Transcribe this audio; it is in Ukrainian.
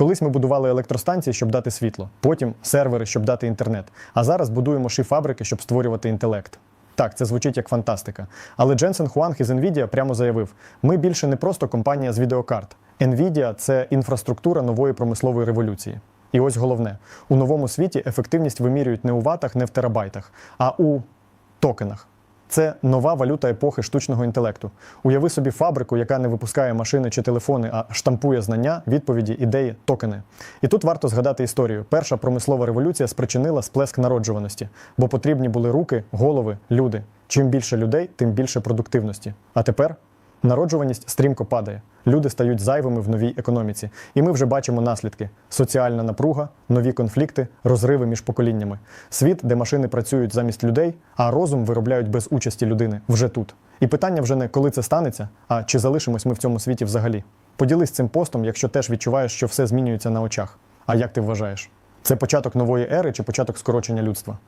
Колись ми будували електростанції, щоб дати світло, потім сервери, щоб дати інтернет. А зараз будуємо ши фабрики, щоб створювати інтелект. Так, це звучить як фантастика. Але Дженсен Хуанг із Nvidia прямо заявив: ми більше не просто компанія з відеокарт. Nvidia – це інфраструктура нової промислової революції. І ось головне: у новому світі ефективність вимірюють не у ватах, не в терабайтах, а у токенах. Це нова валюта епохи штучного інтелекту. Уяви собі фабрику, яка не випускає машини чи телефони, а штампує знання, відповіді, ідеї, токени. І тут варто згадати історію. Перша промислова революція спричинила сплеск народжуваності, бо потрібні були руки, голови, люди. Чим більше людей, тим більше продуктивності. А тепер народжуваність стрімко падає. Люди стають зайвими в новій економіці. І ми вже бачимо наслідки: соціальна напруга, нові конфлікти, розриви між поколіннями. Світ, де машини працюють замість людей, а розум виробляють без участі людини вже тут. І питання вже не коли це станеться, а чи залишимось ми в цьому світі взагалі. Поділись цим постом, якщо теж відчуваєш, що все змінюється на очах. А як ти вважаєш? Це початок нової ери чи початок скорочення людства?